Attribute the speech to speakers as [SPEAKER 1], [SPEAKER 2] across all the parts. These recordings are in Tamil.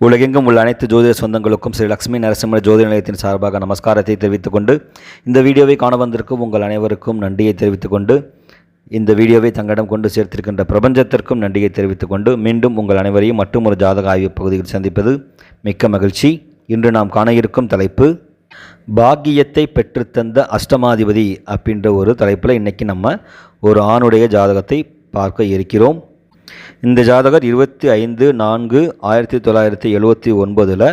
[SPEAKER 1] உலகெங்கும் உள்ள அனைத்து ஜோதிட சொந்தங்களுக்கும் ஸ்ரீ லக்ஷ்மி நரசிம்ம ஜோதிட நிலையத்தின் சார்பாக நமஸ்காரத்தை தெரிவித்துக் கொண்டு இந்த வீடியோவை காண வந்திருக்கும் உங்கள் அனைவருக்கும் நன்றியை தெரிவித்துக் கொண்டு இந்த வீடியோவை தங்களிடம் கொண்டு சேர்த்திருக்கின்ற பிரபஞ்சத்திற்கும் நன்றியை தெரிவித்துக் கொண்டு மீண்டும் உங்கள் அனைவரையும் மற்றும் ஒரு ஜாதக ஆய்வு பகுதியில் சந்திப்பது மிக்க மகிழ்ச்சி. இன்று நாம் காண இருக்கும் தலைப்பு பாக்கியத்தை பெற்றுத்தந்த அஷ்டமாதிபதி அப்படின்ற ஒரு தலைப்பில் இன்றைக்கி நம்ம ஒரு ஆணுடைய ஜாதகத்தை பார்க்க இருக்கிறோம். இந்த ஜாதகர் இருபத்தி ஐந்து நான்கு ஆயிரத்தி தொள்ளாயிரத்தி எழுபத்தி ஒன்பதில்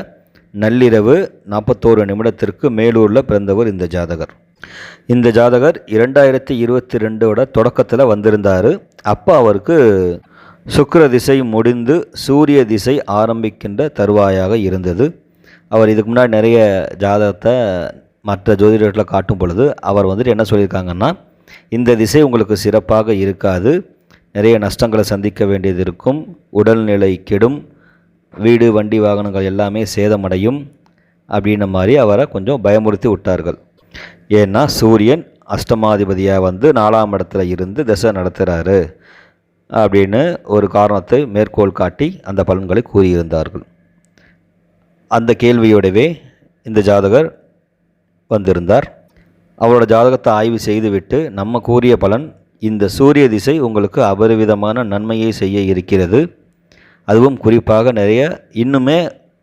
[SPEAKER 1] நள்ளிரவு நாற்பத்தோரு நிமிடத்திற்கு மேலூரில் பிறந்தவர் இந்த ஜாதகர். இந்த ஜாதகர் இரண்டாயிரத்தி இருபத்தி ரெண்டோட தொடக்கத்தில் வந்திருந்தார். அப்போ அவருக்கு சுக்கர திசை முடிந்து சூரிய திசை ஆரம்பிக்கின்ற தருவாயாக இருந்தது. அவர் இதுக்கு முன்னாடி நிறைய ஜாதகத்தை மற்ற ஜோதிடர்களை காட்டும் பொழுது அவர் வந்துட்டு என்ன சொல்லியிருக்காங்கன்னா இந்த திசை உங்களுக்கு சிறப்பாக இருக்காது. நிறைய நஷ்டங்களை சந்திக்க வேண்டியது இருக்கும். உடல்நிலை கெடும். வீடு வண்டி வாகனங்கள் எல்லாமே சேதமடையும் அப்படின்ன மாதிரி அவரை கொஞ்சம் பயமுறுத்தி விட்டார்கள். ஏன்னா சூரியன் அஷ்டமாதிபதியாக வந்து நாலாம் இடத்துல இருந்து திசை நடத்துகிறாரு அப்படின்னு ஒரு காரணத்தை மேற்கோள் காட்டி அந்த பலன்களை கூறியிருந்தார்கள். அந்த கேள்வியோடவே இந்த ஜாதகர் வந்திருந்தார். அவரோட ஜாதகத்தை ஆய்வு செய்துவிட்டு நம்ம கூறிய பலன் இந்த சூரிய திசை உங்களுக்கு அபரிவிதமான நன்மையை செய்ய இருக்கிறது. அதுவும் குறிப்பாக நிறைய இன்னுமே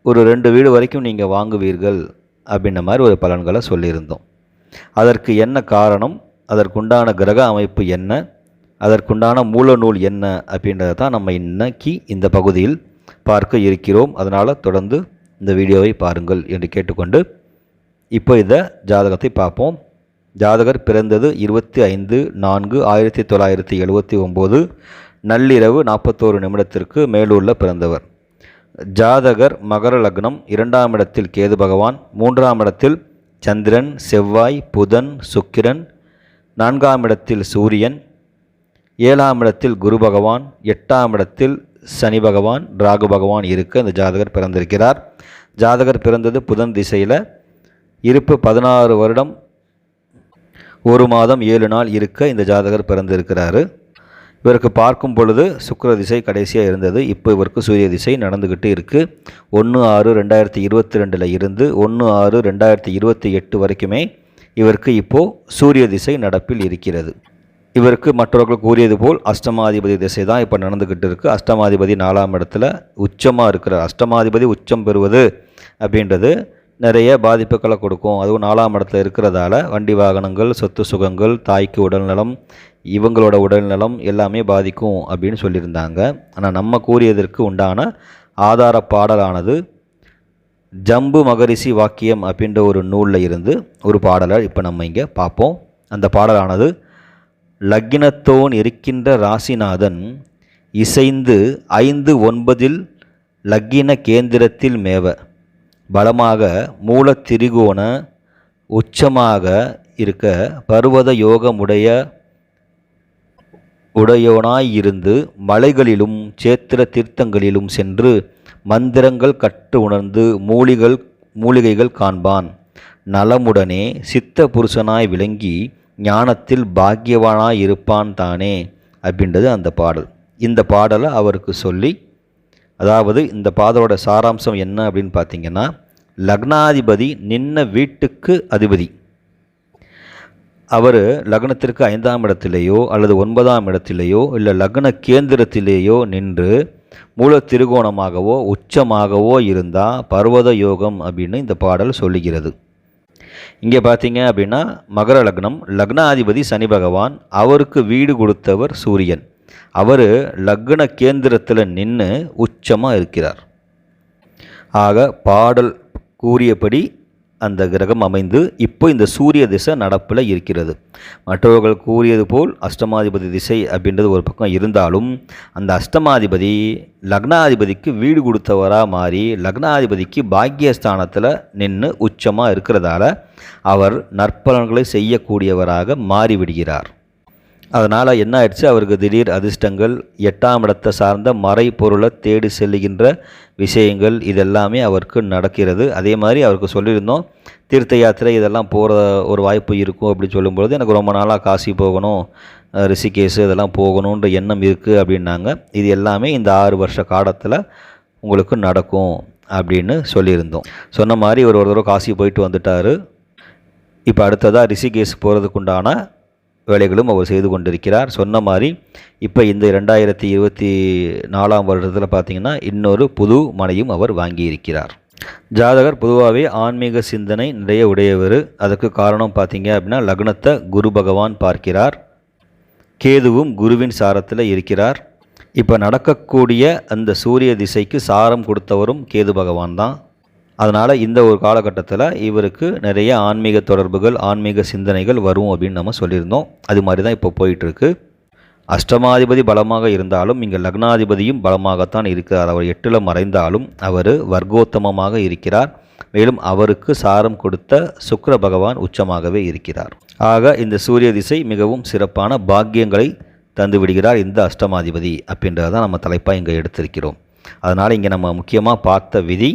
[SPEAKER 1] ஒரு ரெண்டு வீடு வரைக்கும் நீங்கள் வாங்குவீர்கள் அப்படின்ற மாதிரி ஒரு பலன்களை சொல்லியிருந்தோம். அதற்கு என்ன காரணம்? அதற்குண்டான கிரக அமைப்பு என்ன? அதற்குண்டான மூல நூல் என்ன? அப்படின்றத தான் நம்ம இன்னைக்கு இந்த பகுதியில் பார்க்க இருக்கிறோம். அதனால் தொடர்ந்து இந்த வீடியோவை பாருங்கள் என்று கேட்டுக்கொண்டு இப்போ இந்த ஜாதகத்தை பார்ப்போம். ஜாதகர் பிறந்தது இருபத்தி ஐந்து நான்கு ஆயிரத்தி தொள்ளாயிரத்தி எழுபத்தி ஒம்பது நள்ளிரவு நாற்பத்தோரு நிமிடத்திற்கு மேலூரில் பிறந்தவர். ஜாதகர் மகர லக்னம் இரண்டாம் இடத்தில் கேது பகவான் மூன்றாம் இடத்தில் சந்திரன் செவ்வாய் புதன் சுக்கிரன் நான்காம் இடத்தில் சூரியன் ஏழாம் இடத்தில் குரு பகவான் எட்டாம் இடத்தில் சனி பகவான் ராகு பகவான் இருக்க இந்த ஜாதகர் பிறந்திருக்கிறார். ஜாதகர் பிறந்தது புதன் திசையில் இருப்பு பதினாறு வருடம் ஒரு மாதம் ஏழு நாள் இருக்க இந்த ஜாதகர் பிறந்திருக்கிறாரு. இவருக்கு பார்க்கும் பொழுது சுக்கர திசை கடைசியாக இருந்தது. இப்போ இவருக்கு சூரிய திசை நடந்துக்கிட்டு இருக்குது ஒன்று ஆறு ரெண்டாயிரத்தி இருபத்தி ரெண்டில் இருந்து ஒன்று ஆறு ரெண்டாயிரத்தி இருபத்தி எட்டு வரைக்குமே இவருக்கு இப்போது சூரிய திசை நடப்பில் இருக்கிறது. இவருக்கு மற்றவர்கள் கூறியது போல் அஷ்டமாதிபதி திசை தான் இப்போ நடந்துக்கிட்டு இருக்குது அஷ்டமாதிபதி நாலாம் இடத்துல உச்சமாக இருக்கிறார். அஷ்டமாதிபதி உச்சம் பெறுவது அப்படின்றது நிறைய பாதிப்புகளை கொடுக்கும். அதுவும் நாலாம் இடத்துல இருக்கிறதால வண்டி வாகனங்கள் சொத்து சுகங்கள் தாய்க்கு உடல்நலம் இவங்களோட உடல்நலம் எல்லாமே பாதிக்கும் அப்படின்னு சொல்லியிருந்தாங்க. ஆனால் நம்ம கூறியதற்கு உண்டான ஆதார பாடலானது ஜம்பு மகரிஷி வாக்கியம் அப்படின்ற ஒரு நூலில் இருந்து ஒரு பாடலை இப்போ நம்ம இங்கே பார்ப்போம். அந்த பாடலானது லக்கினத்தோன் இருக்கின்ற ராசிநாதன் இசைந்து ஐந்து ஒன்பதில் லக்கின கேந்திரத்தில் மேவ பலமாக மூலத்திரிகோண உச்சமாக இருக்க பருவத யோகமுடைய உடையோனாயிருந்து மலைகளிலும் சேத்திர தீர்த்தங்களிலும் சென்று மந்திரங்கள் கற்று உணர்ந்து மூலிகள் மூலிகைகள் காண்பான். நலமுடனே சித்த புருஷனாய் விளங்கி ஞானத்தில் பாக்கியவானாய் இருப்பான் தானே அப்படின்றது அந்த பாடல். இந்த பாடலை அவருக்கு சொல்லி அதாவது இந்த பாதலோட சாராம்சம் என்ன அப்படின்னு பார்த்தீங்கன்னா லக்னாதிபதி நின்ன வீட்டுக்கு அதிபதி. அவர் லக்னத்திற்கு ஐந்தாம் இடத்திலேயோ அல்லது ஒன்பதாம் இடத்திலேயோ இல்லை லக்ன கேந்திரத்திலேயோ நின்று மூல திருகோணமாகவோ உச்சமாகவோ இருந்தால் பர்வத யோகம் அப்படின்னு இந்த பாடல் சொல்லுகிறது. இங்கே பார்த்தீங்க அப்படின்னா மகர லக்னம் லக்னாதிபதி சனி பகவான் அவருக்கு வீடு கொடுத்தவர் சூரியன். அவர் லக்ன கேந்திரத்தில் நின்று உச்சமாக இருக்கிறார். ஆக பாடல் கூறியபடி அந்த கிரகம் அமைந்து இப்போ இந்த சூரிய திசை நடப்பில் இருக்கிறது. மற்றவர்கள் கூறியது போல் அஷ்டமாதிபதி திசை அப்படின்றது ஒரு பக்கம் இருந்தாலும் அந்த அஷ்டமாதிபதி லக்னாதிபதிக்கு வீடு கொடுத்தவராக மாறி லக்னாதிபதிக்கு பாக்கியஸ்தானத்தில் நின்று உச்சமாக இருக்கிறதால அவர் நற்பலன்களை செய்யக்கூடியவராக மாறிவிடுகிறார். அதனால் என்ன ஆயிடுச்சு அவருக்கு திடீர் அதிர்ஷ்டங்கள். எட்டாம் இடத்தை சார்ந்த மறை பொருளை தேடி செல்லுகின்ற விஷயங்கள் இதெல்லாமே அவருக்கு நடக்கிறது. அதே மாதிரி அவருக்கு சொல்லியிருந்தோம் தீர்த்த யாத்திரை இதெல்லாம் போகிற ஒரு வாய்ப்பு இருக்கும் அப்படின்னு சொல்லும்பொழுது எனக்கு ரொம்ப நாளாக காசி போகணும் ரிஷிகேஸ் இதெல்லாம் போகணுன்ற எண்ணம் இருக்குது அப்படின்னாங்க. இது எல்லாமே இந்த ஆறு வருஷ காலத்தில் உங்களுக்கு நடக்கும் அப்படின்னு சொல்லியிருந்தோம். சொன்ன மாதிரி ஒரு ஒரு தடவை காசி போயிட்டு வந்துட்டார். இப்போ அடுத்ததாக ரிஷிகேஷ் போகிறதுக்குண்டான வேலைகளும் அவர் செய்து கொண்டிருக்கிறார். சொன்ன மாதிரி இப்போ இந்த ரெண்டாயிரத்தி இருபத்தி நாலாம் வருடத்தில் பார்த்தீங்கன்னா இன்னொரு புது மனையும் அவர் வாங்கியிருக்கிறார். ஜாதகர் பொதுவாகவே ஆன்மீக சிந்தனை நிறைய உடையவர். அதுக்கு காரணம் பார்த்தீங்க அப்படின்னா லக்னத்தை குரு பகவான் பார்க்கிறார். கேதுவும் குருவின் சாரத்தில் இருக்கிறார். இப்போ நடக்கக்கூடிய அந்த சூரிய திசைக்கு சாரம் கொடுத்தவரும் கேது பகவான் தான். அதனால் இந்த ஒரு காலகட்டத்தில் இவருக்கு நிறைய ஆன்மீக தொடர்புகள் ஆன்மீக சிந்தனைகள் வரும் அப்படின்னு நம்ம சொல்லியிருந்தோம். அது மாதிரி தான் இப்போ போயிட்டுருக்கு. அஷ்டமாதிபதி பலமாக இருந்தாலும் இங்கே லக்னாதிபதியும் பலமாகத்தான் இருக்கிறார். அவர் எட்டில் மறைந்தாலும் அவர் வர்க்கோத்தமமாக இருக்கிறார். மேலும் அவருக்கு சாரம் கொடுத்த சுக்கர பகவான் உச்சமாகவே இருக்கிறார். ஆக இந்த சூரிய திசை மிகவும் சிறப்பான பாக்கியங்களை தந்து விடுகிறார் இந்த அஷ்டமாதிபதி அப்படின்றத தான் நம்ம தலைப்பாக இங்கே எடுத்திருக்கிறோம். அதனால் இங்கே நம்ம முக்கியமாக பார்த்த விதி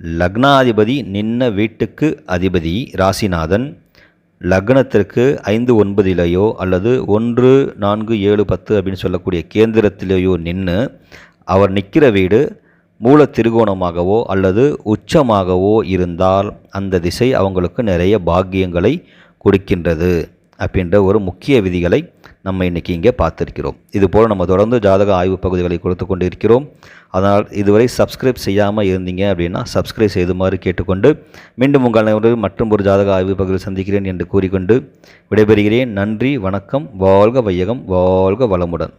[SPEAKER 1] லக்னாதிபதி நின்ன வீட்டுக்கு அதிபதி ராசிநாதன். லக்னத்திற்கு ஐந்து ஒன்பதிலேயோ அல்லது ஒன்று நான்கு ஏழு பத்து அப்படின்னு சொல்லக்கூடிய கேந்திரத்திலேயோ நின்று அவர் நிற்கிற வீடு மூல திருகோணமாகவோ அல்லது உச்சமாகவோ இருந்தால் அந்த திசை அவங்களுக்கு நிறைய பாக்கியங்களை கொடுக்கின்றது அப்படின்ற ஒரு முக்கிய விதிகளை நம்ம இன்றைக்கி இங்கே பார்த்துருக்கிறோம். இதுபோல் நம்ம தொடர்ந்து ஜாதக ஆய்வு பகுதிகளை கொடுத்து கொண்டு இருக்கிறோம் அதனால் இதுவரை சப்ஸ்கிரைப் செய்யாமல் இருந்தீங்க அப்படின்னா சப்ஸ்கிரைப் செய்துமாறு கேட்டுக்கொண்டு மீண்டும் உங்கள் அனைவரும் மற்றும் ஒரு ஜாதக ஆய்வு பகுதியில் சந்திக்கிறேன் என்று கூறிக்கொண்டு விடைபெறுகிறேன். நன்றி வணக்கம் வாழ்க வையகம் வாழ்க வளமுடன்.